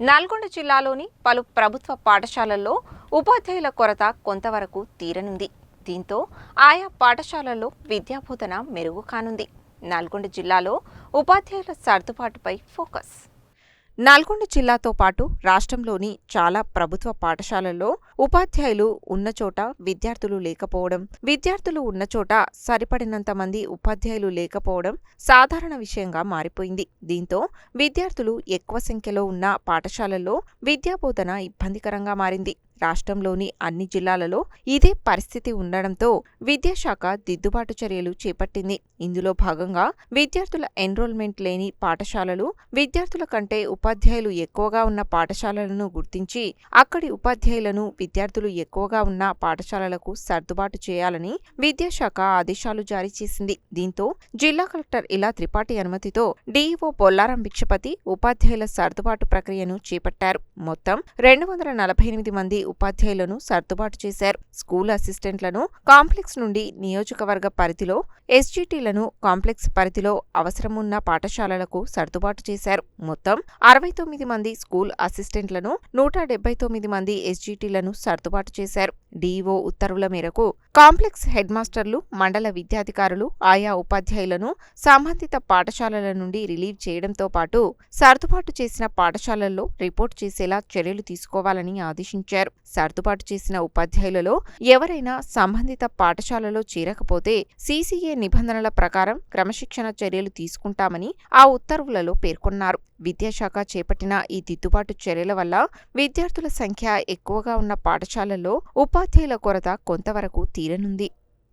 నల్గొండ జిల్లాలోని పలు ప్రభుత్వ పాఠశాలల్లో ఉపాధ్యాయుల కొరత కొంతవరకు తీరనుంది. దీంతో ఆయా పాఠశాలల్లో విద్యాబోధన మెరుగు కానుంది. నల్గొండ జిల్లాలో ఉపాధ్యాయుల సర్దుబాటుపై ఫోకస్. నల్గొండ జిల్లాతో పాటు రాష్ట్రంలోని చాలా ప్రభుత్వ పాఠశాలల్లో ఉపాధ్యాయులు ఉన్న చోట విద్యార్థులు లేకపోవడం విద్యార్థులు ఉన్న చోట సరిపడినంత మంది ఉపాధ్యాయులు లేకపోవడం సాధారణ విషయంగా మారిపోయింది. దీంతో విద్యార్థులు ఎక్కువ సంఖ్యలో ఉన్న పాఠశాలల్లో విద్యాబోధన ఇబ్బందికరంగా మారింది. రాష్ట్రంలోని అన్ని జిల్లాలలో ఇదే పరిస్థితి ఉండడంతో విద్యాశాఖ దిద్దుబాటు చర్యలు చేపట్టింది. ఇందులో భాగంగా విద్యార్థుల ఎన్రోల్మెంట్ లేని పాఠశాలలు విద్యార్థుల కంటే ఉపాధ్యాయులు ఎక్కువగా ఉన్న పాఠశాలలను గుర్తించి అక్కడి ఉపాధ్యాయులను విద్యార్థులు ఎక్కువగా ఉన్న పాఠశాలలకు సర్దుబాటు చేయాలని విద్యాశాఖ ఆదేశాలు జారీ చేసింది. దీంతో జిల్లా కలెక్టర్ ఇలా త్రిపాఠి అనుమతితో డీఈఓ బొల్లారం భిక్షపతి ఉపాధ్యాయుల సర్దుబాటు ప్రక్రియను చేపట్టారు. మొత్తం రెండు వందల నలభై ఎనిమిది మంది ఉపాధ్యాయులను సర్దుబాటు చేశారు. స్కూల్ అసిస్టెంట్లను కాంప్లెక్స్ నుండి నియోజకవర్గ పరిధిలో ఎస్జీటీలను కాంప్లెక్స్ పరిధిలో అవసరమున్న పాఠశాలలకు సర్దుబాటు చేశారు. మొత్తం అరవై తొమ్మిది మంది స్కూల్ అసిస్టెంట్లను నూట డెబ్బై తొమ్మిది మంది ఎస్జీటీలను సర్దుబాటు చేశారు. డీఈఓ ఉత్తర్వుల మేరకు కాంప్లెక్స్ హెడ్ మాస్టర్లు మండల విద్యాధికారులు ఆయా ఉపాధ్యాయులను సంబంధిత పాఠశాలల నుండి రిలీవ్ చేయడంతో పాటు సర్దుబాటు చేసిన పాఠశాలల్లో రిపోర్ట్ చేసేలా చర్యలు తీసుకోవాలని ఆదేశించారు. సర్దుబాటు చేసిన ఉపాధ్యాయులలో ఎవరైనా సంబంధిత పాఠశాలలో చేరకపోతే సీసీఏ నిబంధనల ప్రకారం క్రమశిక్షణ చర్యలు తీసుకుంటామని ఆ ఉత్తర్వులలో పేర్కొన్నారు. విద్యాశాఖ చేపట్టిన ఈ దిద్దుబాటు చర్యల వల్ల విద్యార్థుల సంఖ్య ఎక్కువగా ఉన్న పాఠశాలల్లో ఉపాధ్యాయుల కొరత కొంతవరకు తీరనుంది.